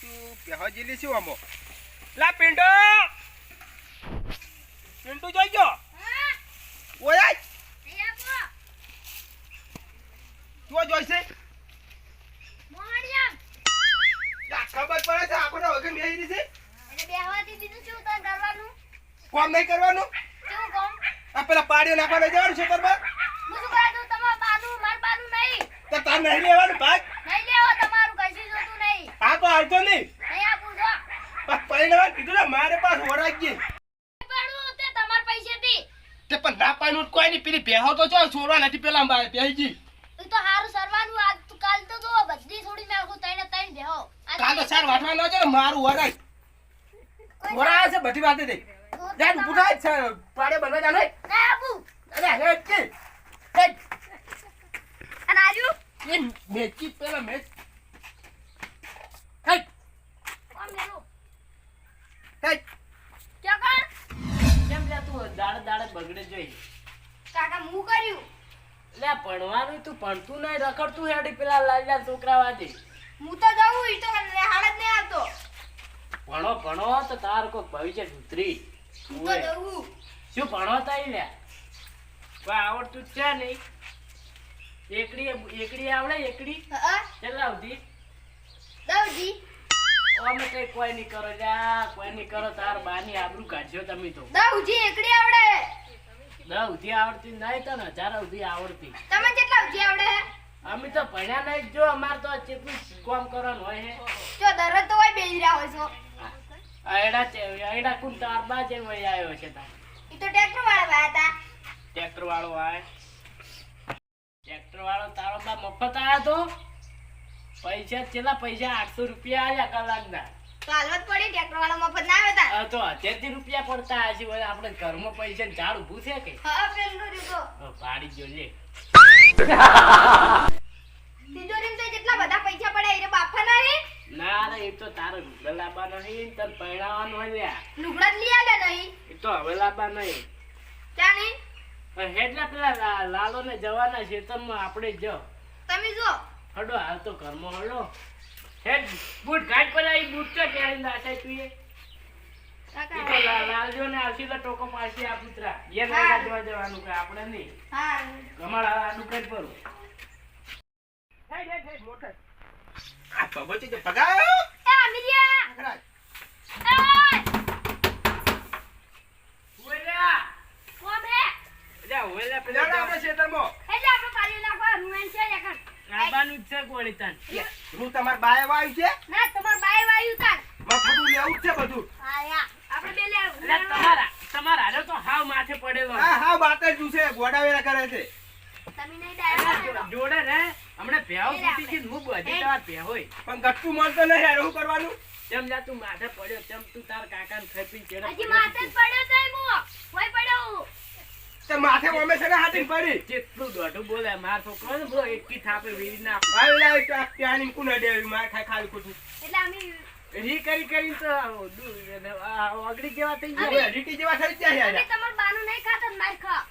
શું? પહેજીલી શું આમો? લા પિન્ટુ પિન્ટુ જોઈ ગયો? ઓય તું જોઈશે? ખબર પડે છે આપણે વગર બેહી છે? કોમ નહીં કરવાનું? આ પેલા પાડીઓ નાખવા લઈ જવાનું છે નહીં. તો તાર નહીં લેવાનું ભાગ આ તો આવતો નહીં. પણ પરિણામ કીધું ને મારે પાસ વરાગી તે તમાર પણ ના પાડું કોઈ નહીં. પેલી બેહો તો છો છોડવા નથી પેલા મારે બેહી ગઈ. કાલે ચાર વાટવા ન છે ને મારું વરાય વરાય છે બધી વાતે કેમ લે તું દાડે દાડે બગડે જોઈ? કાકા હું કર્યું? લે ભણવાનું તું ભણતું નહીં રખડતું હેડી પેલા લાલ્યા છોકરા વાદે હું તો જાઉં ઈ તો હાલ જ નહીં આવતો. ભણો ભણો તો તાર કોક ભવિષ્ય સુધરી. શું ભણો તઈ લે? આવડતું જ છે નહીં. એકડી એકડી આવડે એકડી? હા. કેટલા અમે કઈ કોઈ નહીં કરો લ્યા કોઈ નહીં કરો તાર બાની આબરૂ કાઢ્યો તમે તો. દવજી એકડી આવડે. દસ આવડતી નહીં તો ને હજાર સુધી આવડતી. તમે કેટલા સુધી આવડે? અમે તો ભણ્યા નહીં જો અમાર તો કેટલું કામ કરવાનું હોય હે? જો દરરોજ તો હોય બેસી રહ્યા હોય છો. આયડા આયડા કુન તાર બા વહી આવ્યો છે તા ઈ તો ટ્રેક્ટર વાળો આયા તા. ટ્રેક્ટર વાળો આય. ટ્રેક્ટર વાળો તારો બા મફત આયા તો? પૈસા કેટલા પૈસા આઠસો રૂપિયા આયા કલાકના. તો હાલવત પડી ટ્રેક્ટર વાળા મફત ના આવ્યા આ તો અત્યારથી રૂપિયા પડતા આજે વળી આપણે ઘરમાં પૈસા ઝાડ ઊભું છે કે? હા પેલું રીતો. પાડી જો લે. તિજોરીમાં તો જેટલા બધા પૈસા પડે એ બાપા ના રે ના રે એ તો તારે હવે લાવવા નહીં તને પરણાવવાનું હોય લુગડા જ લઈ આલે નહીં. એ તો હવે લાવવા નહીં? પેલા લાલો ને જવાના ખેતરમાં આપણે જ તમે જો. હડો હાલ તો ઘરમાં હડો. હેડ બૂટ ઘાટ પર આવી બૂટ તો પહેરીને નાખે તું લાલજો ને આવશે તો ટોકો પાછી આ પુત્રા હા. જોવા જવાનું કે આપણે નહીં. હા. કમાડ આ દુકાન પર. જા પેલા આપણે આપણે પાડી નાખવા રૂમેન છે એકણ આબાનું જ છે કોણી તન હું તમાર બાય વાયું છે ના તમાર બાય વાયુ તાર મફતું લેવું જ છે બધું આયા આપણે બે લે એટલે તમારા તમારા હારે તો હાવ માથે પડેલો હા હા વાત જ છે ગોડાવેલા કરે છે જોડે રે હમણે ભેહો સુધી હું બધી તમાર ભેવ હોય. પણ ગટતું મળતો નહીં યાર શું કરવાનું? તેમ જા તું માથે પડ્યો તેમ તું તાર કાકાને ખેપી ચેડે હજી માથે પડ્યો તો એમ કોઈ પડ્યો તે માથે મમે છે ને હાથી પડી. જેટલું દોઢું બોલે માર તો કોણ બોલો એકી થાપે વીરી ના આવેલા એક આ પ્યાની કુને દેવી માર ખાય ખાલી ખોટું. એટલે અમે રી કરી કરી તો આ જેવા થઈ ગયા? હવે રીટી જેવા થઈ ગયા યાર તમાર બાનું નહીં ખાતા માર ખા.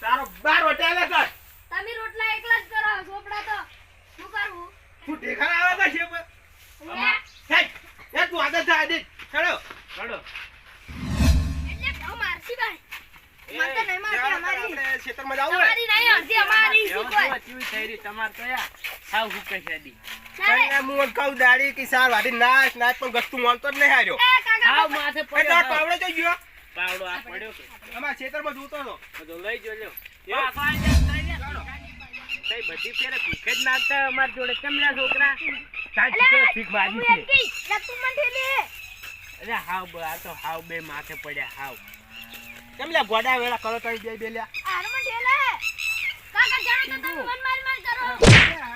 તારો બાર વટાલે કર તમે રોટલા એકલા જ કરો ઝોપડા તો શું કરવું તું ઢેખા આવે છે છે એ તું આદત જા આદિત. ચડો ચડો એટલે ભાવ મારસી ભાઈ હું દાડી કે સાર વાડી નાચ નાચ પણ ગસ્તું મળતો જ નહીં હાર્યો. બાપા. માથે પડ્યો પાવડો તો ગયો? પાવડો આ પડ્યો કે? અમારા ખેતરમાં જોતો હતો બધો લઈ જો લ્યો. તઈ બધી ફેરે ભીખે જ નાખતા અમાર જોડે. કેમ લ્યા છોકરા? સાચી અલે, ભીખ માગી છે. મને. અરે હાવ આ તો હાવ બે માથે પડ્યા હાવ. કેમ લ્યા ગોડા વેળા કરો તો બે બે લ્યા. મને ઠેલે. કાકા જાણો તો તમે મન માર માર કરો.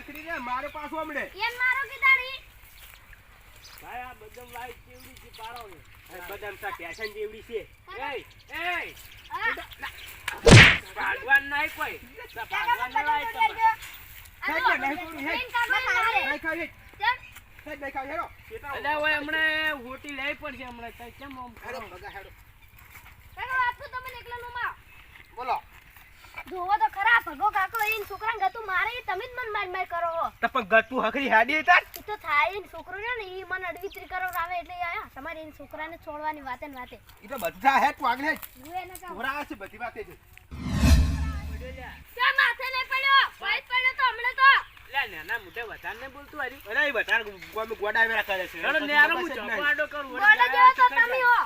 એ રે મારે પાછું હમણે. એમ મારો કે તારી? ભાઈ આ બદમ વાઈ કેવડી છે પારો ને. બદામ સા પેશન જેવડી છે. એય એય. ભાગવાન નહીં કોઈ. ભાગવાન નહીં તમારે. હમણાં હોટી લેવી પડશે હમણાં. કેમ બોલો. જોવો તો ખરા ભગો કાકો ઈન છોકરા ગતું મારે તમે જ મન માર માર કરો હો. તો પણ ગતું હકરી હાડી તાર? એ તો થાય ઈન છોકરો ને ને ઈ મને અડવિત્રી કરો આવે એટલે આયા. તમારે ઈન છોકરાને છોડવાની વાતે ને વાતે. ઈ તો બધા હે તું આગળ જુએ છોરા છે બધી વાતે છે. ક્યાં માથે ને પડ્યો? વાઈટ પડ્યો તો હમણે તો. લ્યા, નાના મોઢે વધાર ને બોલતું હારી. અરે ઈ વધાર ગોમે ગોડા વેરા કરે છે. અરે ને આરો હું ચોપો કરું. ગોડા જેવો તો તમે. હો.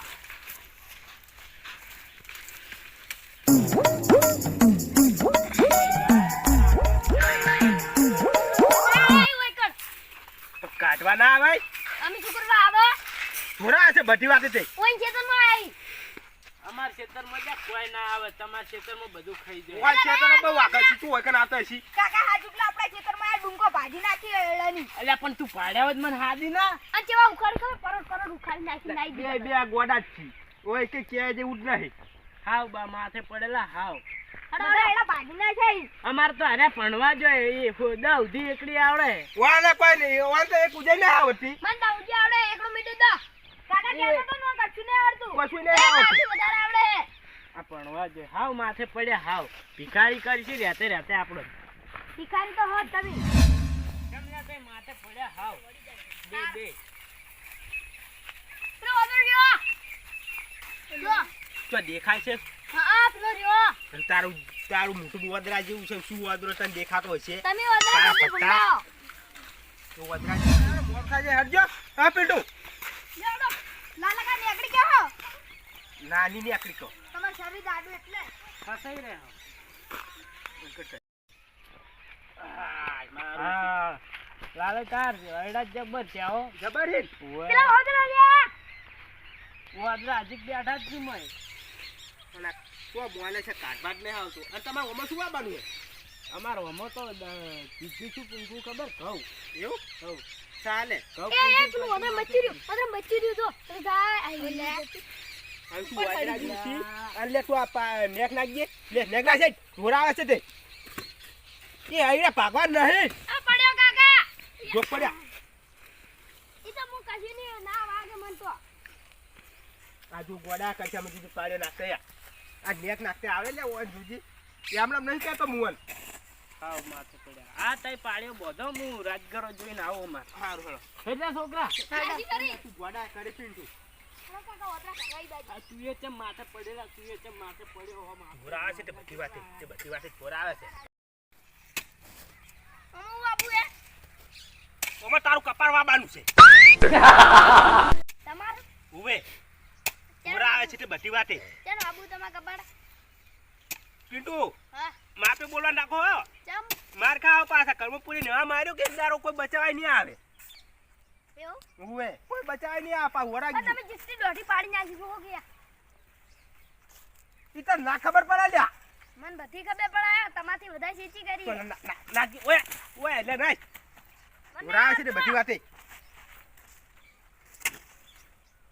તો ના આવે? તમે શું કરવા આવે? છોરા છે બધી વાતે છે કોઈ ખેતરમાં આવી અમાર ખેતરમાં જ્યાં કોઈ ના આવે તમાર ખેતરમાં બધું ખાઈ જાય. કોઈ ખેતરમાં બહુ આગળ છે તું હોય ના તો હશી? કાકા હાજુકલા આપણા ખેતરમાં આ ડુંગો ભાજી નાખી એળાની. અલ્યા પણ તું ભાડ્યા હોત મને હાદી ના. અને જેવા ઉખાડ ખબર પરોટ પરોટ ઉખાડી નાખી નાઈ બે બે આ ગોડા જ છે. ઓય કે કે જેવું જ નહીં. હાવ બા માથે પડેલા હાવ. હડો હડો એડા ભાજી નાખે અમાર તો અરે ભણવા જોઈએ એ એકડી આવડે. વાને કોઈ નહીં વાન તો એક ઉજે ના આવતી મન તો આવડે એકડું મીઠું દો કાકા કહેતો તો નો કચ્છું નહીં આવડતું? કશું નહીં આવડતું. વધારે આવડે. આ ભણવા જોઈએ. હાવ માથે પડ્યા હાવ. ભિખારી કરી છે રહેતે રહેતે આપણો. ભિખારી તો હોત તમે. માથે પડ્યા હાવ. બે બે. તો દેખાય છે. રહ્યો તારું તારું મોટું વદરા જેવું છે શું વદરો તને દેખાતો હશે તમે વદરા તારા નથી. ભૂંડાઓ તો વદરા મોર ખાજે હટજો. હા પીટુ. લાલા કા નેકડી કે હો. નાની નેકડી આકડી તમાર શરીર દાડુ એટલે. ફસાઈ રહે હા. હા. લાલે તાર અરડા જબર છે આવો જબર હે પેલો ઓદરો રહ્યા વાદરા હજી બેઠા જ છું મય અને શું મોને છે કાઢવા જ નહીં આવતું. અને તમારે ઓમાં શું આવવાનું અમારો અમાર તો દ- શું છું ખબર? કહું એવું? કહું ચાલે. એ પેલું મચી રહ્યું. ઓદરો મચ્છી રહ્યું તો. અરે તું આ નેક લે ઢોરા આવે છે તે. એ આઈરા ભાગવા નહીં. આ પડ્યો કાકા. જો પડ્યા. ઈ તો હું કશું નહીં ના વાગે મન તો. આજુ ગોડા કચ્છા માં દીધું પાડે નાખતે યા. આ નેક નાખતે આવે લે ઓન જુજી. એ હમણાં નહીં કહેતો મુવન. હાવ માથે પડ્યા. આ તઈ પાડ્યો બધો હું રાજગરો જોઈને આવો માર. સારું હેલો. એટલે છોકરા. તું ગોડા કરે પીંટુ તું. એ ચમ માથે પડેલા તું એ ચમ માથે પડ્યો હો માથે. ઘોરા છે તે બધી વાતે તે બધી વાતે ઘોરા આવે છે. એ? ઓમાં તારું કપાળ વાબાનું છે. તમારું? ઉવે. આવે છે તે બધી વાતે. ચાલો આબુ તમાર કબાડ પિન્ટુ હા. માપે બોલવા નાખો માર ખાવ પાછા કર્મપુરી નેવા માર્યો કે દારો કોઈ બચાવાય નહીં આવે? એવું? ઉવે કોઈ બચાવાય નહીં આપા આ તમે જીસ્તી દોઢી પાડી નાખી જો ગયા. ઈ તો ના ખબર પડે લ્યા. મન બધી ખબર પડાય તમાથી વધારે ચીચી કરી. નાખી ઓય ઓય એટલે નહીં આવે છે બધી વાતે.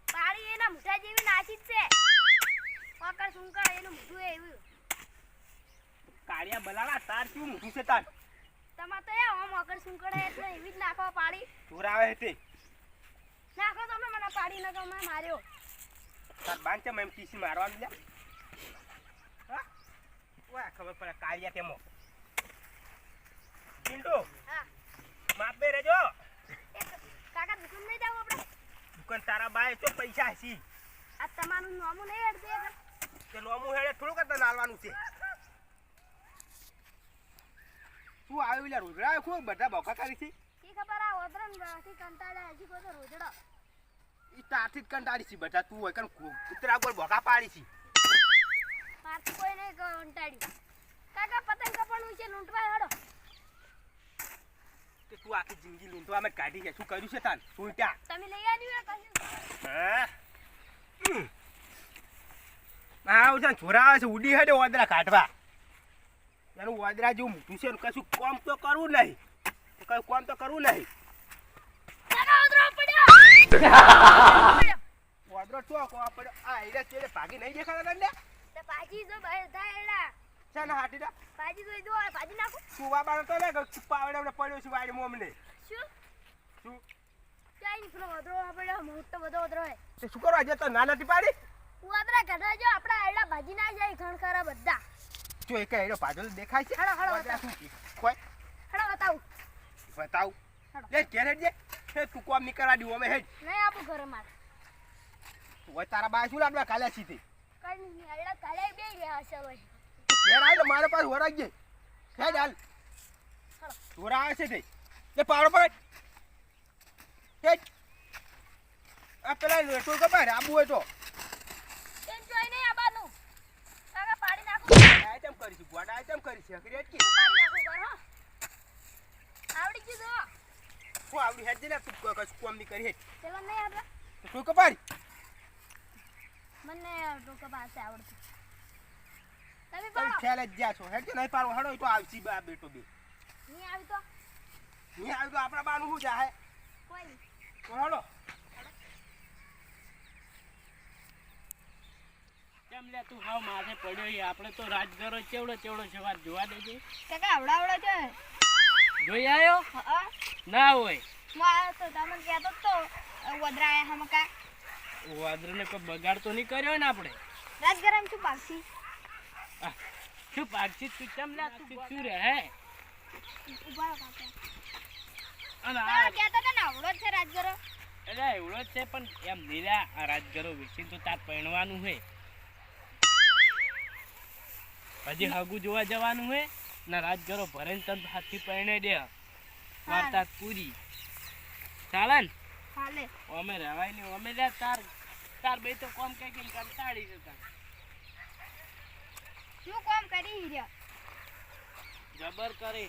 પાડી એના મુઠા જેવી પકડ એનું મોઢું એવું કાળિયા બલાડા તાર શું મોટું છે તાર? તમાર તો આ ઓમ અકડ સુંકળ એટલે એવી જ નાખો પાડી. ઘોરા આવે છે તે. નાખો તમે મને પાડી ન ગમે માર્યો. તાર બાંચે છે એમ ટીસી મારવાનું લ્યા હા? ઓય ખબર પડે કાળિયા તેમો ચિંટુ હા. માપે રેજો. કાકા દુકાન નહીં જાવ આપણે? દુકાન તારા બાય તો પૈસા હસી. આ તમારું નામું નહીં અડધે તે લોમું હેડે થોડું કરતા નાલવાનું છે. તું આવ્યો લે રોજડા ખૂબ બધા બોકા કરી છે? ઈ ખબર આ ઓદરનથી કંટાળ્યા હજી કોઈ તો રોજડો. ઈ તારથી કંટાળી છે બધા. તું હોય કણ કૂતરા પર બોકા પાડી છે. મારથી કોઈ નહીં કંટાળ્યું. કાકા પતંગ પણ છે લૂંટવા હેડો. કે તું આખી જિંદગી લૂંટવા અમે કાઢી છે. શું કર્યું છે તાન? ત્યાં. તમે લઈ આવ્યું કશું. હા? આવ છે છોરા છે ઉડી હેડે ઓદરા કાઢવા. એનું ઓદરા જેવું મોટું છે કશું કોમ તો કરવું નહીં. કઈ કોમ તો કરવું નહીં. ઓદરો પડ્યો. ઓદરો તો કો આપણે આ એરા ચેડે ભાગી નહીં દેખાતા તને? તે પાજી જો બહાર થાય છે ને હાટી દા. પાજી જોઈ દો પાજી નાખો. તું વાબાનો તો લે પાવડે આપણે પડ્યો છે વાડી મોમને શું? શું? ચાઈ પેલો વધરો આપણે મોટો બધો વધરો હે. તે શું કરવા જતો ના નથી પાડી? વાદરા ઘરે જો આપણા આયડા ભાજી ના જાય ખણખરા બધા. જો એક આયડો પાછળ દેખાય છે? હાલો, હાલો, વાદળા કોઈ હેડો બતાવું. બતાવ. લે ઘેર હેડ જે હે તું કોમની કરા દીવો અમે હેડ નહીં આપું ઘરે મારે. ઓય તારા બા શું લાડવા કાલે સીધી કઈ નહીં આયડા કાલે બે રહ્યા હશે ભાઈ ઘેર મારા પાસે વરાગ જે હેડ હાલ. વરા આવે છે તે. લે પાડો પર હેડ આ પેલા રેટો કપાય આબુ હોય તો કેમ જોઈ નહીં આબાનું કાકા પાડી નાખું આ તેમ કરીશું? ગોડા આઈટમ કરી કરીશું? હકરી હેડ કે હું પાડી હો. આવડી ગયું હું આવડી હેડ દે તું કશું કોમની કરી હેડ. પેલો નહીં આવડે. તો તું કપાડી મને ટોકા પાસે આવડતું. તમે પણ ખ્યાલ જ જ્યાં છો. હેડ કે નહીં પાડો હડો એ તો આવશી બા બેટો બે. નહીં આવી તો? નહીં આવી તો આપણા બાનું શું જાહે? કોઈ તો હડો કેમ લે તું હાવ માથે પડ્યો ઈ આપણે તો રાજગરો ચેવડો જોવા દેજે. કાકા આવડાવડો છે. જોઈ આવ્યો ના હોય. હું આવ્યો તો તમને કહેતો જ તો વદરાયા હમકા વાદરને કોઈ બગાડ તો નહીં કર્યો ને આપણે? રાજગરમ છું પાછી શું પાકશી તું કેમ લે તું શું રહે ઊભા રહો કાકા. અને આ કહેતા હતા ને આવડો જ છે રાજગરો એટલે એવડો જ છે પણ એમ લીલા રાજગરો વિશે તો તાર પહેણવાનું હે હજી હગુ જોવા જવાનું હે? ના રાજગરો ભરે ને તને હાથથી પહેણે દે. વાર્તા પૂરી. ચાલે ને? અમે રહેવાય નહીં અમે લે તાર તાર બે તો કોમ કઈ કઈ કંટાળી જતા. શું કોમ કરી જબર કરે.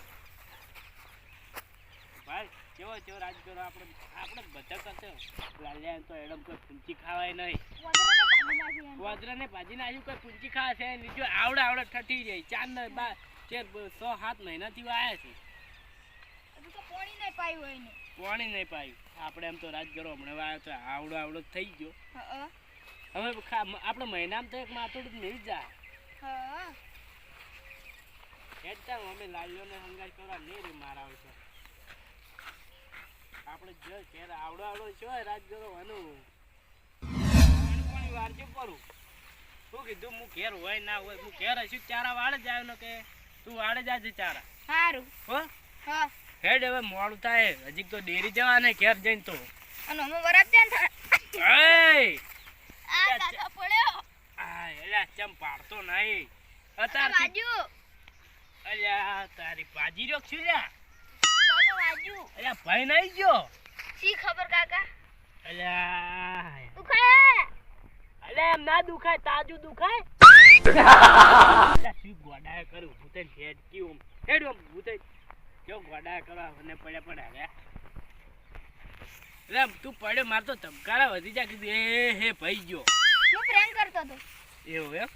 ભાઈ કેવો કેવો રાજગરો? આપણે આપણે બધા કરશે લાલ્યા તો એડમ કોઈ પૂંચી ખાવાય નહીં. વદરાને ને ભાજી નાખ્યું કોઈ છે નહીં જો આવડે આવડે ઠઠી જાય ચાર ને બાર ચાર સો સાત મહિનાથી આવ્યા છે. પાણી નહીં પાયું. પાણી નહીં પાયું આપણે એમ તો રાજગરો હમણાં આવ્યો તો આવડો આવડો થઈ ગયો. હવે આપણે મહિનામાં તો એક માથોડું મિલ જાય. હેડતા અમે લાલ્યોને હંગાઈ કરવા નહીં રે મારા છે આપણે જો ઘેર આવડો આવડો છો રાજગરો વાનું પાણી વાર વારજો કરું? શું કીધું? હું ઘેર હોય ના હોય હું ઘેર હશું ચારા વાળે જ આવ્યો કે તું વાળે જ આજે ચારા? સારું હો? હા. હેડ હવે મોડું થાય. હજી તો ડેરી જવાને ઘેર જઈને તો. અને હું વરત છે ને એય! આ કાકા પડ્યો. આ એલા ચમ પાડતો નહીં. અતાર બાજુ. અલ્યા તારી ભાજી રહ્યો છું લ્યા? બાજુ અલ્યા ભાઈ નહીં ગયો. શી ખબર કાકા? અલ્યા. દુખાય. અલ્યા એમ ના દુખાય તાજું દુખાય? અલ્યા શું ગોડાયા કરું? ભૂતે હેડ કેવું હેડ આમ ભૂતે કેવો ગોડાયા કરવા મને પડ્યા પડ્યા રે એટલે તું પડ્યો માર તો ધબકારા વધી કીધું એ હે ભાઈ ગયો. હું પ્રેમ કરતો હતો. એવું એમ.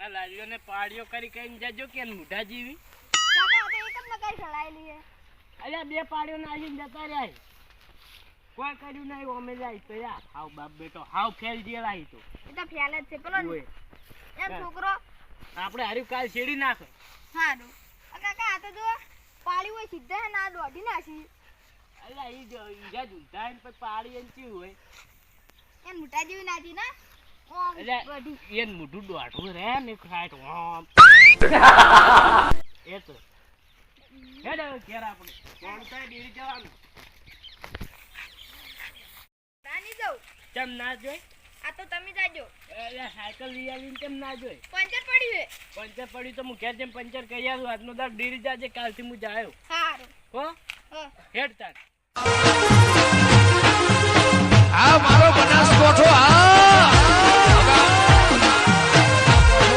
આ લાલીઓને પાડીઓ કરી કઈ જજો કે મૂઢા જેવી? છે અલ્યા બે નાખીને જતા રહ્યા કોઈ કર્યું નહીં અમે જાય તો યાર હાવ બાપ બેટો હાવ ફેલ જેલા તો. એ તો ફેલ જ છે પેલો એમ છોકરો. આપણે હાર્યું કાલ છેડી નાખે. સારું કાકા આ તો જો પાડી હોય સીધા ના દોઢી નાખી. અલ્યા ઈ જો ઈજા ઝૂંટાય ને પછી પાડી એમ ચીવું હોય. એમ મોટા જેવી નાખી ના? ઓમ અલ્યા દોઢી. મોઢું દોઢું રે ને ખાટ એ તો. હેડ હવે ઘેર આપણે. કોણ થાય ડેરી જવાનું. રાની જાઉં. કેમ ના જોઈ આ તો તમે જાજો અલ્યા સાયકલ લઈ આવીને કેમ ના જોઈ પંચર પડ્યું છે. પંચર પડ્યું તો હું ઘેર જેમ પંચર કરી આવ્યું આજનો દાડ ડેરી જાજે કાલથી હું જાયો સારું હો? હા. હેડ તાર. આ